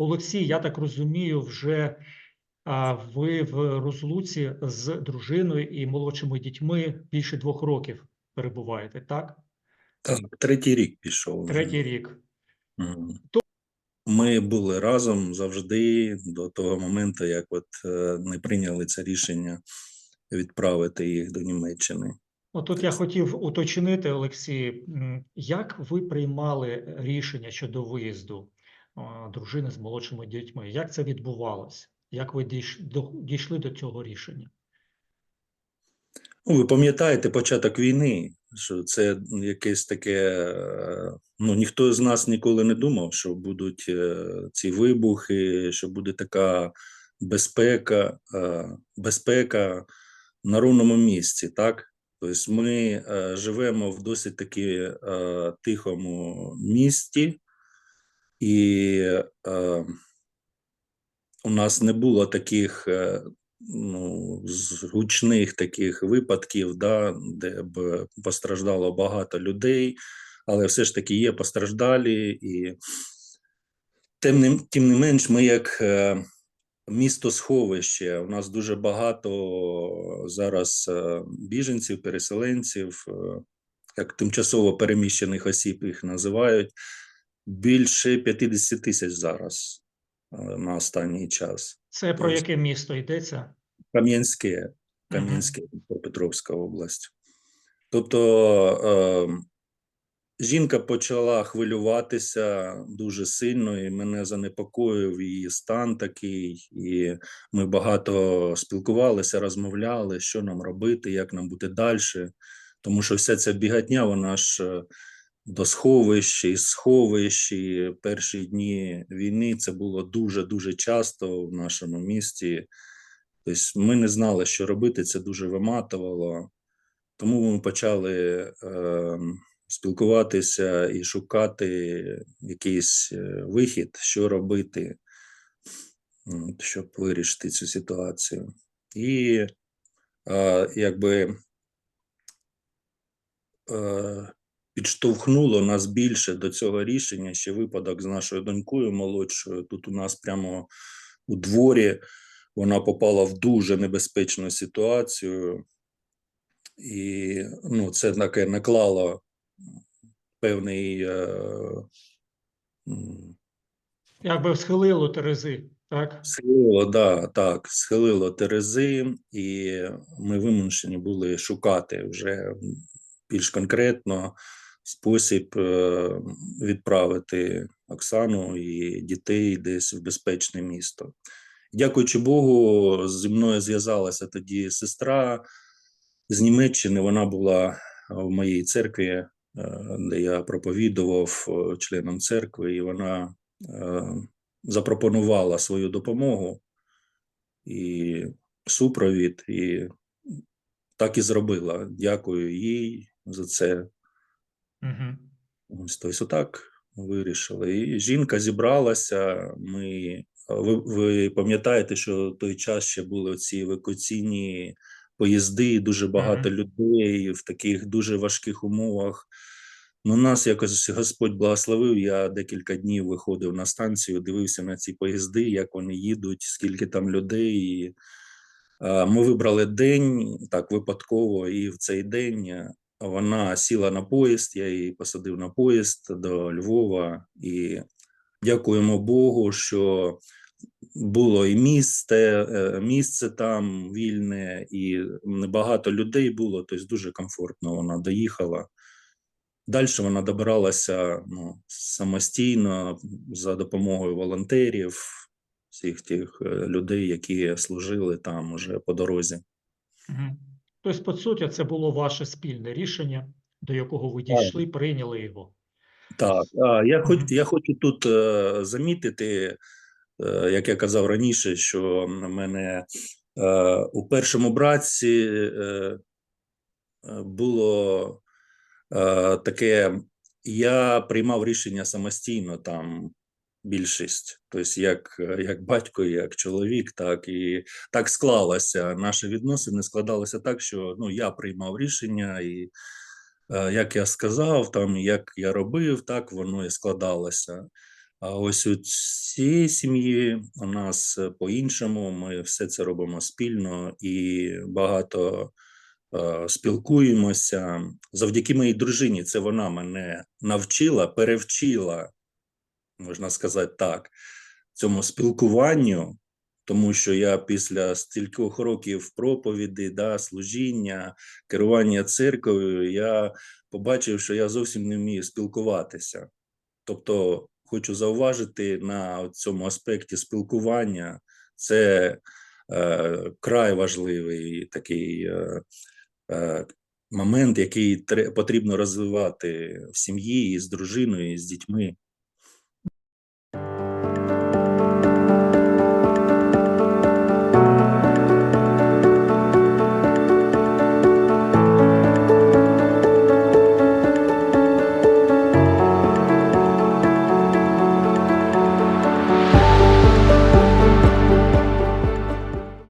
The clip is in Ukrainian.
Олексій, я так розумію, вже а, ви в розлуці з дружиною і молодшими дітьми більше двох років перебуваєте, так? Так, третій рік пішов. вже. Третій рік. Ми були разом завжди до того моменту, як от е, не прийняли це рішення відправити їх до Німеччини. Ну, тут я хотів уточнити, Олексій, як ви приймали рішення щодо виїзду дружини з молодшими дітьми? Як це відбувалося? Як ви дійшли до цього рішення? Ну, ви пам'ятаєте початок війни, що це якесь таке. е, Ну, ніхто з нас ніколи не думав, що будуть е, ці вибухи, що буде така безпека, е, безпека на рівному місці, так? Тобто ми живемо в досить таки тихому місті, і е, у нас не було таких е, ну, гучних таких випадків, да, де б постраждало багато людей, але все ж таки є постраждалі, і тим не, тим не менш, ми як е, місто сховище, у нас дуже багато зараз е, біженців, переселенців, е, як тимчасово переміщених осіб їх називають, більше 50 тисяч зараз е, на останній час. Це про яке місто йдеться? Кам'янське. Кам'янське, Петровська область. Тобто е, жінка почала хвилюватися дуже сильно, і мене занепокоїв її стан такий. І ми багато спілкувалися, розмовляли, що нам робити, як нам бути далі. Тому що вся ця бігатня, вона ж е, до сховищ, і сховищ, і перші дні війни це було дуже-дуже часто в нашому місті. Тобто ми не знали, що робити, це дуже виматувало. Тому ми почали е, спілкуватися і шукати якийсь е, вихід, що робити, щоб вирішити цю ситуацію. І е, якби е, підштовхнуло нас більше до цього рішення ще випадок з нашою донькою молодшою. Тут у нас прямо у дворі вона попала в дуже небезпечну ситуацію, і ну, це таке наклало певний. Е, Якби схилило Терези, так? Схилило, да, так, схилило терези, і ми вимушені були шукати вже більш конкретно спосіб е, відправити Оксану і дітей десь в безпечне місто. Дякуючи Богу, зі мною зв'язалася тоді сестра з Німеччини. Вона була в моїй церкві, е, де я проповідував е, членом церкви, і вона запропонувала свою допомогу і супровід, і так і зробила. Дякую їй за це. Угу. Ось тобто, отак вирішили. І жінка зібралася. Ми ви, ви пам'ятаєте, що в той час ще були ці евакуаційні поїзди, дуже багато людей в таких дуже важких умовах. Ну, нас якось Господь благословив. Я декілька днів виходив на станцію, дивився на ці поїзди, як вони їдуть, скільки там людей. І, а, ми вибрали день так випадково, і в цей день вона сіла на поїзд. Я її посадив на поїзд до Львова. І дякуємо Богу, що було і місце, е, місце там вільне, і небагато людей було, тобто дуже комфортно вона доїхала. Далі вона добиралася ну, самостійно за допомогою волонтерів, всіх тих е, людей, які служили там уже по дорозі. Тобто, по суті, це було ваше спільне рішення, до якого ви дійшли, прийняли його. Так, я хоч я хочу тут е, замітити, е, як я казав раніше, що мене е, у першому братці було таке, я приймав рішення самостійно там. Більшість, тобто як, як батько, як чоловік, так і так склалося. Наші відносини складалися так, що ну я приймав рішення, і е, як я сказав, там як я робив, так воно і складалося. А ось у цій сім'ї у нас по-іншому. Ми все це робимо спільно і багато е, спілкуємося. Завдяки моїй дружині, це вона мене навчила, перевчила, можна сказати так, цьому спілкуванню, тому що я після стількох років проповіді, да, служіння, керування церков'ю, я побачив, що я зовсім не вмію спілкуватися. Тобто, хочу зауважити на цьому аспекті спілкування, це е, край важливий такий е, е, момент, який потрібно розвивати в сім'ї з дружиною, з дітьми.